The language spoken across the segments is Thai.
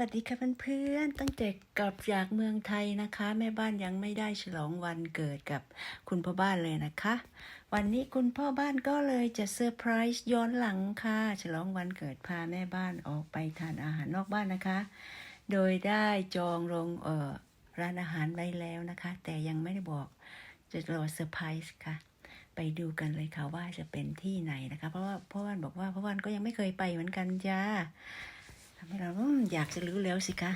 วัสดีค่ะเพื่อนๆ ตั้งแต่กลับจากเมืองไทยนะคะ แม่บ้านยังไม่ได้ฉลองวันเกิดกับคุณพ่อบ้านเลยนะคะ วันนี้คุณพ่อบ้านก็เลยจะเซอร์ไพรส์ย้อนหลังค่ะ ฉลองวันเกิดพาแม่บ้านออกไปทานอาหารนอกบ้านนะคะ โดยได้จองโรงเอ่อร้านอาหารไว้แล้วนะคะ แต่ยังไม่ได้บอกจะรอเซอร์ไพรส์ค่ะ ไปดูกันเลยค่ะว่าจะเป็นที่ไหนนะคะ เพราะว่าพ่อบ้านบอกว่าพ่อบ้านก็ยังไม่เคยไปเหมือนกันจ้าำให้เราอยากจะรู้แล้วสิคะ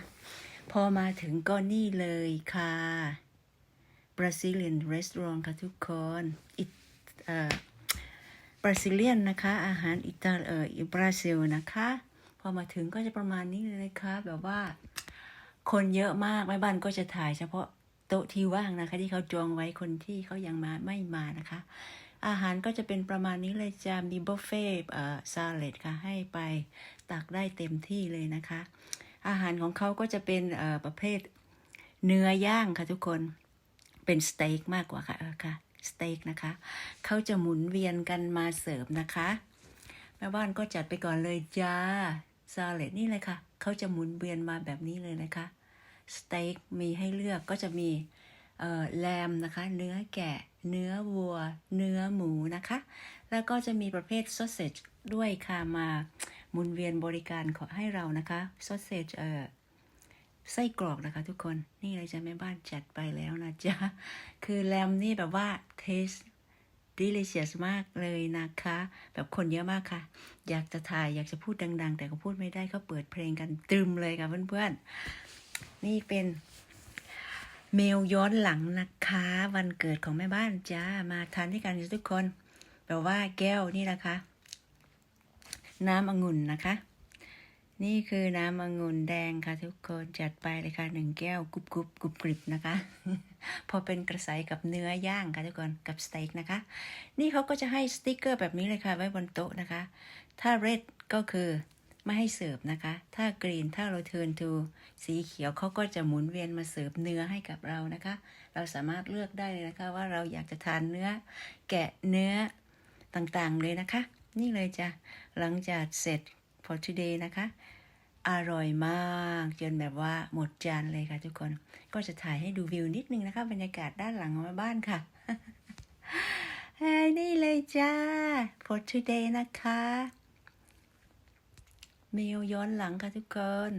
พอมาถึงก็นี่เลยค่ะ Brazilian Restaurant ค่ะทุกคนอิเอ่อบราซิเลียนนะคะ อาหารอิตาเอ่อบราซิลนะคะ พอมาถึงก็จะประมาณนี้เลยนะคะแบบว่า คนเยอะมากแม่บ้านก็จะถ่ายเฉพาะโต๊ะที่ว่างนะคะ ที่เขาจองไว้คนที่เขายังมาไม่มานะคะ อาหารก็จะเป็นประมาณนี้เลยจะมีบุฟเฟ่ต์เอ่อซาเลดค่ะให้ไปตักได้เต็มที่เลยนะคะ อาหารของเขาก็จะเป็นเอ่อประเภทเนื้อย่างค่ะทุกคนเป็นสเต็กมากกว่าค่ะเออค่ะสเต็กนะคะเขาจะหมุนเวียนกันมาเสิร์ฟนะคะแม่บ้านก็จัดไปก่อนเลยจ้าซาเลดนี่เลยค่ะเขาจะหมุนเวียนมาแบบนี้เลยนะคะสเต็กมีให้เลือกก็จะมีเอ่อแลมนะคะ เนื้อแกะ เนื้อวัว เนื้อหมูนะคะ แล้วก็จะมีประเภทซอสเซจด้วยค่ะมาหมุนเวียนบริการขอให้เรานะคะซอสเซจเอ่อไส้กรอกนะคะทุกคนนี่เลยจะแม่บ้านจัดไปแล้วนะจ๊ะ คือแลมนี่แบบว่าเทส delicious มากเลยนะคะ แบบคนเยอะมากค่ะ อยากจะถ่ายอยากจะพูดดัง ๆ แต่ก็พูดไม่ได้เขาเปิดเพลงกันตรึมเลยค่ะเพื่อนๆ นี่เป็น เมลย้อนหลังนะคะ วันเกิดของแม่บ้านจ้ามาทานด้วยกันทุกคนแบบว่าแก้วนี่นะคะ น้ำองุ่นนะคะ นี่คือน้ำองุ่นแดงค่ะ ทุกคนจัดไปเลยค่ะหนึ่งแก้วกรุบกรุบกรุบกริบนะคะ พอเป็นกระใสกับเนื้อย่างค่ะทุกคนกับสเต็กนะคะ นี่เขาก็จะให้สติกเกอร์แบบนี้เลยค่ะ ไว้บนโต๊ะนะคะ ถ้า red ก็คือ ไม่ให้เสิร์ฟนะคะ ถ้ากรีนถ้าเรา turn to สีเขียวเขาก็จะหมุนเวียนมาเสิร์ฟเนื้อให้กับเรานะคะ เราสามารถเลือกได้เลยนะคะว่าเราอยากจะทานเนื้อ แกะเนื้อต่างๆเลยนะคะ นี่เลยจ้ะหลังจากเสร็จ for today นะคะ อร่อยมากจนแบบว่าหมดจานเลยค่ะทุกคน ก็จะถ่ายให้ดูวิวนิดนึงนะคะ บรรยากาศด้านหลังของบ้านค่ะนี่เลยจ้า for today นะคะ เมลย้อนหลังค่ะทุกคน